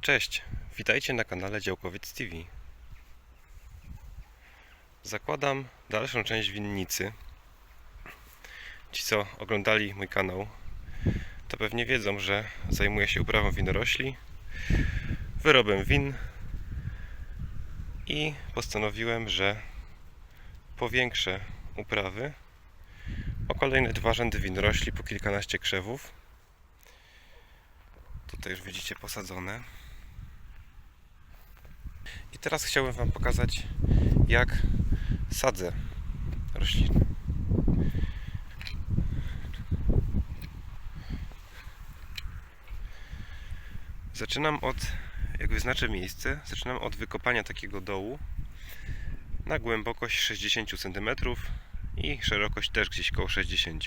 Cześć, witajcie na kanale Działkowiec TV. Zakładam dalszą część winnicy. Ci, co oglądali mój kanał, to pewnie wiedzą, że zajmuję się uprawą winorośli, wyrobem win i postanowiłem, że powiększę uprawy o kolejne dwa rzędy winorośli po kilkanaście krzewów. Tutaj już widzicie posadzone. I teraz chciałbym Wam pokazać, jak sadzę rośliny. Zaczynam od, jak wyznaczę miejsce, zaczynam od wykopania takiego dołu na głębokość 60 cm i szerokość też gdzieś koło 60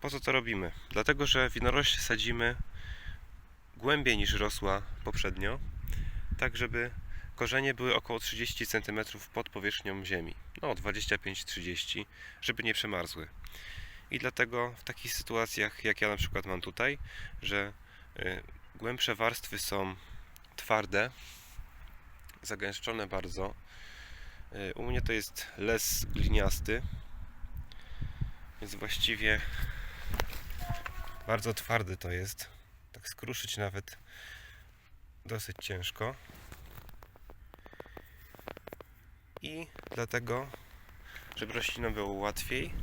Po co to robimy? Dlatego, że winorośl sadzimy głębiej niż rosła poprzednio, tak żeby korzenie były około 30 cm pod powierzchnią ziemi. No 25-30, żeby nie przemarzły. I dlatego w takich sytuacjach, jak ja na przykład mam tutaj, że y, głębsze warstwy są twarde, zagęszczone bardzo. Y, U mnie to jest les gliniasty, więc właściwie bardzo twardy to jest. Tak skruszyć nawet dosyć ciężko. I dlatego, żeby roślinom było łatwiej,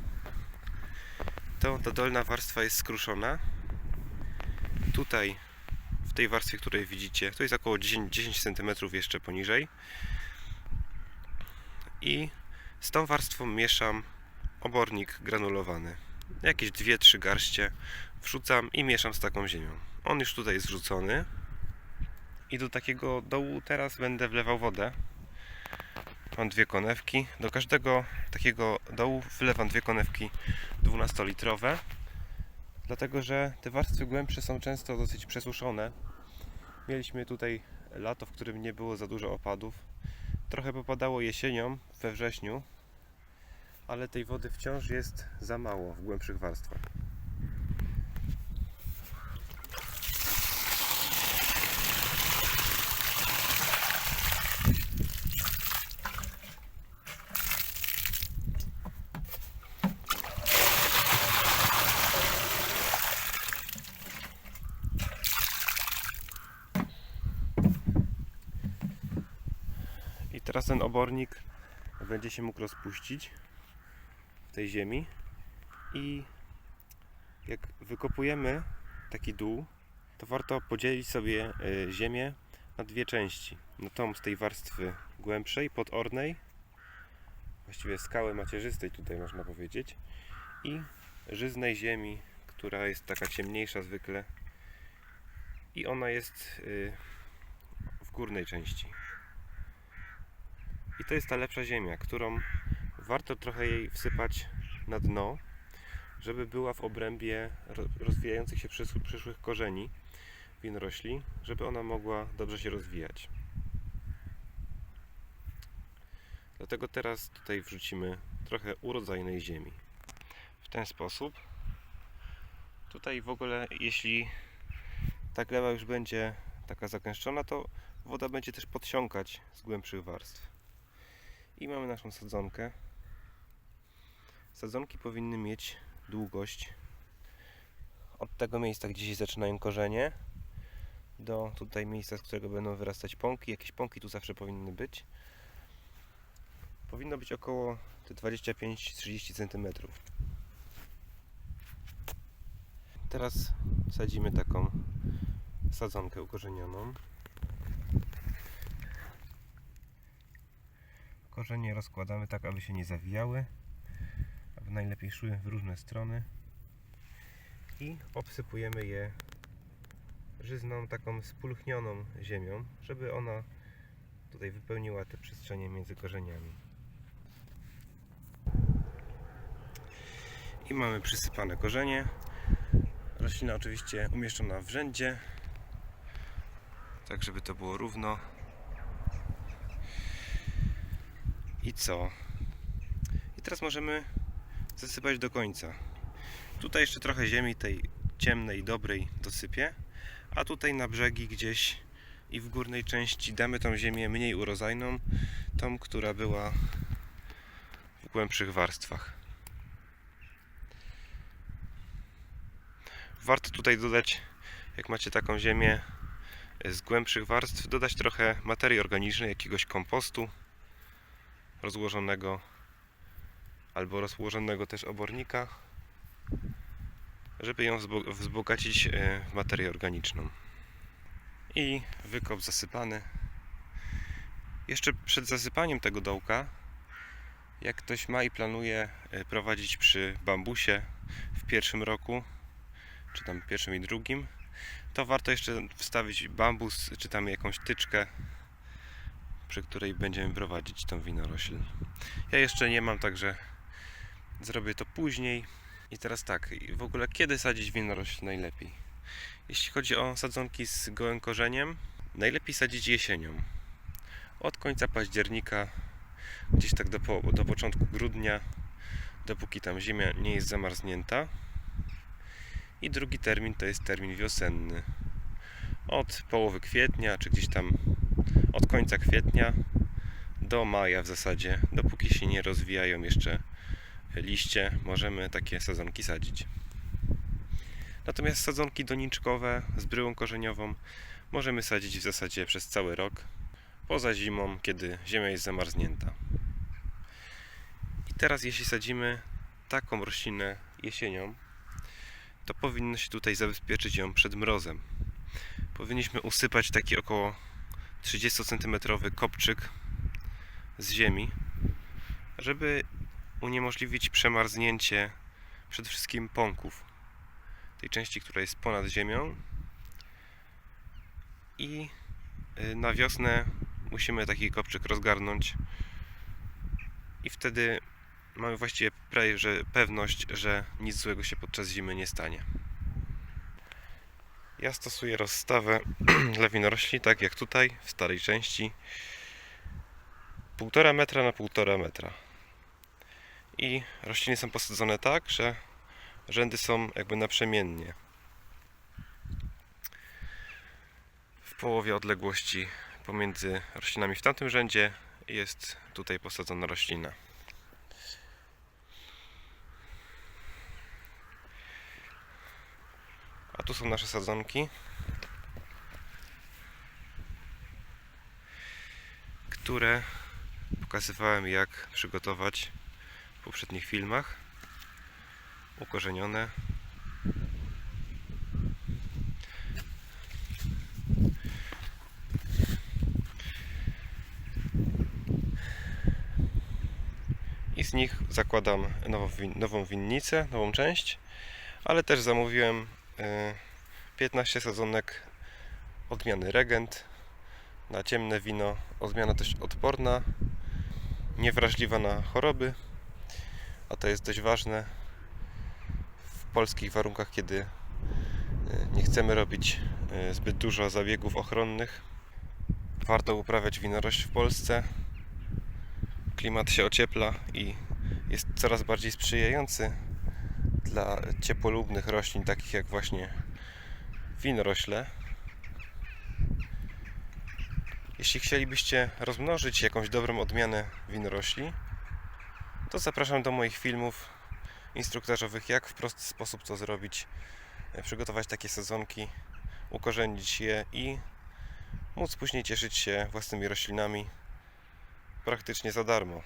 to ta dolna warstwa jest skruszona. Tutaj, w tej warstwie, której widzicie, to jest około 10, 10 cm jeszcze poniżej. I z tą warstwą mieszam obornik granulowany. Jakieś 2-3 garście wrzucam i mieszam z taką ziemią. On już tutaj jest wrzucony. I do takiego dołu teraz będę wlewał wodę. Mam dwie konewki. Do każdego takiego dołu wlewam dwie konewki 12-litrowe. Dlatego, że te warstwy głębsze są często dosyć przesuszone. Mieliśmy tutaj lato, w którym nie było za dużo opadów. Trochę popadało jesienią, we wrześniu, ale tej wody wciąż jest za mało w głębszych warstwach. Teraz ten obornik będzie się mógł rozpuścić w tej ziemi i jak wykopujemy taki dół, to warto podzielić sobie y, ziemię na dwie części. Na tą z tej warstwy głębszej, podornej, właściwie skały macierzystej tutaj można powiedzieć i żyznej ziemi, która jest taka ciemniejsza zwykle i ona jest y, w górnej części. I to jest ta lepsza ziemia, którą warto trochę jej wsypać na dno, żeby była w obrębie ro- rozwijających się przys- przyszłych korzeni winorośli, żeby ona mogła dobrze się rozwijać. Dlatego teraz tutaj wrzucimy trochę urodzajnej ziemi. W ten sposób. Tutaj w ogóle, jeśli ta gleba już będzie taka zagęszczona, to woda będzie też podsiąkać z głębszych warstw. I mamy naszą sadzonkę. Sadzonki powinny mieć długość od tego miejsca, gdzie się zaczynają korzenie, do tutaj miejsca, z którego będą wyrastać pąki. Jakieś pąki tu zawsze powinny być. Powinno być około te 25-30 cm. Teraz sadzimy taką sadzonkę ukorzenioną. Korzenie rozkładamy tak, aby się nie zawijały, aby najlepiej szły w różne strony i obsypujemy je żyzną, taką spulchnioną ziemią, żeby ona tutaj wypełniła te przestrzenie między korzeniami. I mamy przysypane korzenie. Roślina oczywiście umieszczona w rzędzie, tak żeby to było równo. I co? I teraz możemy zasypać do końca. Tutaj jeszcze trochę ziemi tej ciemnej, dobrej dosypię, A tutaj na brzegi gdzieś i w górnej części damy tą ziemię mniej urodzajną, tą, która była w głębszych warstwach. Warto tutaj dodać, jak macie taką ziemię z głębszych warstw, dodać trochę materii organicznej, jakiegoś kompostu rozłożonego albo rozłożonego też obornika, żeby ją wzbo- wzbogacić e, w materię organiczną. I wykop zasypany. Jeszcze przed zasypaniem tego dołka, jak ktoś ma i planuje e, prowadzić przy bambusie w pierwszym roku, czy tam pierwszym i drugim, to warto jeszcze wstawić bambus, czy tam jakąś tyczkę, przy której będziemy prowadzić tą winorośl. Ja jeszcze nie mam, także zrobię to później. I teraz tak, w ogóle kiedy sadzić winorośl najlepiej? Jeśli chodzi o sadzonki z gołym korzeniem, najlepiej sadzić jesienią. Od końca października, gdzieś tak do, po, do początku grudnia, dopóki tam ziemia nie jest zamarznięta. I drugi termin to jest termin wiosenny. Od połowy kwietnia, czy gdzieś tam od końca kwietnia do maja w zasadzie, dopóki się nie rozwijają jeszcze liście, możemy takie sadzonki sadzić. Natomiast sadzonki doniczkowe z bryłą korzeniową możemy sadzić w zasadzie przez cały rok, poza zimą, kiedy ziemia jest zamarznięta. I teraz jeśli sadzimy taką roślinę jesienią, to powinno się tutaj zabezpieczyć ją przed mrozem. Powinniśmy usypać taki około 30 cm kopczyk z ziemi, żeby uniemożliwić przemarznięcie przede wszystkim pąków, tej części, która jest ponad ziemią. I y, na wiosnę musimy taki kopczyk rozgarnąć i wtedy mamy właściwie prawie że pewność, że nic złego się podczas zimy nie stanie. Ja stosuję rozstawę dla winorośli, tak jak tutaj w starej części. 1,5 metra na 1,5 metra. I rośliny są posadzone tak, że rzędy są jakby naprzemiennie. W połowie odległości pomiędzy roślinami w tamtym rzędzie jest tutaj posadzona roślina. Tu są nasze sadzonki, które pokazywałem jak przygotować w poprzednich filmach. Ukorzenione. I z nich zakładam nową, win- nową winnicę, nową część, ale też zamówiłem 15 sadzonek odmiany Regent na ciemne wino. Odmiana dość odporna, niewrażliwa na choroby, a to jest dość ważne w polskich warunkach, kiedy e, nie chcemy robić e, zbyt dużo zabiegów ochronnych. Warto uprawiać winorośl w Polsce. Klimat się ociepla i jest coraz bardziej sprzyjający dla ciepłolubnych roślin, takich jak właśnie winorośle. Jeśli chcielibyście rozmnożyć jakąś dobrą odmianę winorośli, to zapraszam do moich filmów instruktażowych, jak w prosty sposób to zrobić, e, przygotować takie sezonki, ukorzenić je i móc później cieszyć się własnymi roślinami praktycznie za darmo.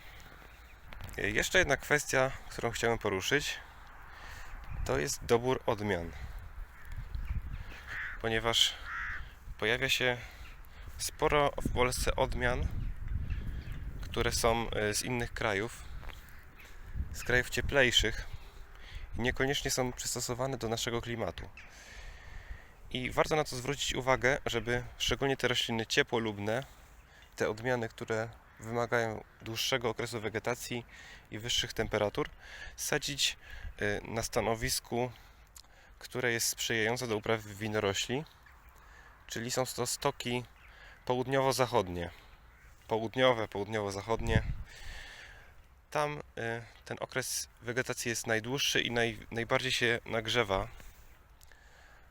E, Jeszcze jedna kwestia, którą chciałem poruszyć, to jest dobór odmian. Ponieważ pojawia się sporo w Polsce odmian, które są e, z innych krajów, z krajów cieplejszych i niekoniecznie są przystosowane do naszego klimatu. I warto na to zwrócić uwagę, żeby szczególnie te rośliny ciepłolubne, te odmiany, które wymagają dłuższego okresu wegetacji i wyższych temperatur, sadzić y, na stanowisku, które jest sprzyjające do uprawy winorośli, czyli są to stoki południowo-zachodnie. Południowe, południowo-zachodnie. Tam y, ten okres wegetacji jest najdłuższy i naj, najbardziej się nagrzewa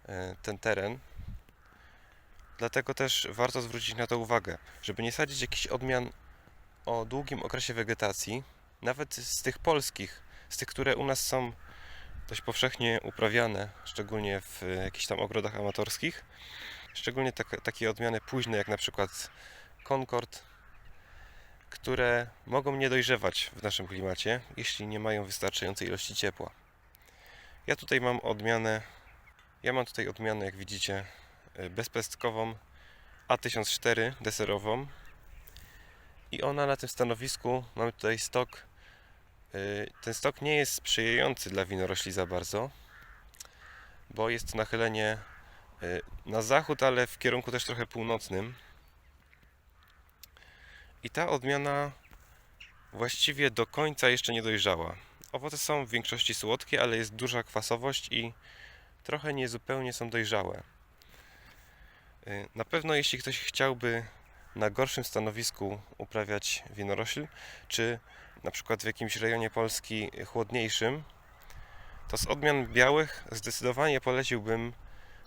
y, ten teren. Dlatego też warto zwrócić na to uwagę, żeby nie sadzić jakichś odmian o długim okresie wegetacji, nawet z tych polskich, z tych, które u nas są dość powszechnie uprawiane, szczególnie w e, jakichś tam ogrodach amatorskich. Szczególnie tak, takie odmiany późne, jak na przykład Concord, które mogą nie dojrzewać w naszym klimacie, jeśli nie mają wystarczającej ilości ciepła. Ja tutaj mam odmianę, ja mam tutaj odmianę, jak widzicie, e, bezpestkową A1004 deserową i ona na tym stanowisku, mamy tutaj stok, y, ten stok nie jest sprzyjający dla winorośli za bardzo, bo jest nachylenie y, na zachód, ale w kierunku też trochę północnym. I ta odmiana właściwie do końca jeszcze nie dojrzała. Owoce są w większości słodkie, ale jest duża kwasowość i trochę niezupełnie są dojrzałe. Y, Na pewno jeśli ktoś chciałby na gorszym stanowisku uprawiać winorośl, czy na przykład w jakimś rejonie Polski chłodniejszym, to z odmian białych zdecydowanie poleciłbym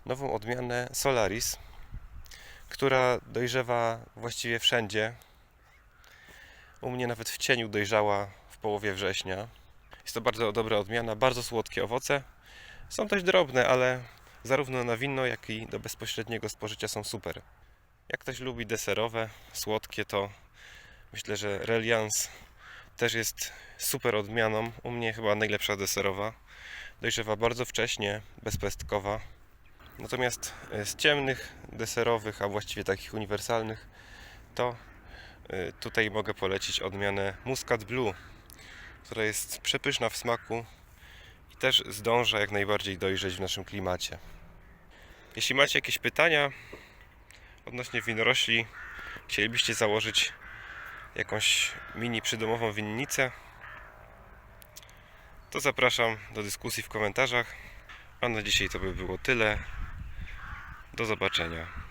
nową odmianę Solaris, która dojrzewa właściwie wszędzie. U mnie nawet w cieniu dojrzała w połowie września. Jest to bardzo dobra odmiana, bardzo słodkie owoce. Są dość drobne, ale zarówno na wino, jak i do bezpośredniego spożycia są super. Jak ktoś lubi deserowe, słodkie, to myślę, że Reliance też jest super odmianą. U mnie chyba najlepsza deserowa. Dojrzewa bardzo wcześnie, bezpestkowa. Natomiast e, z ciemnych deserowych, a właściwie takich uniwersalnych, to e, tutaj mogę polecić odmianę Muscat Blue, która jest przepyszna w smaku i też zdąża jak najbardziej dojrzeć w naszym klimacie. Jeśli macie jakieś pytania, odnośnie winorośli chcielibyście założyć jakąś mini przydomową winnicę, to zapraszam do dyskusji w komentarzach. A na dzisiaj to by było tyle. Do zobaczenia.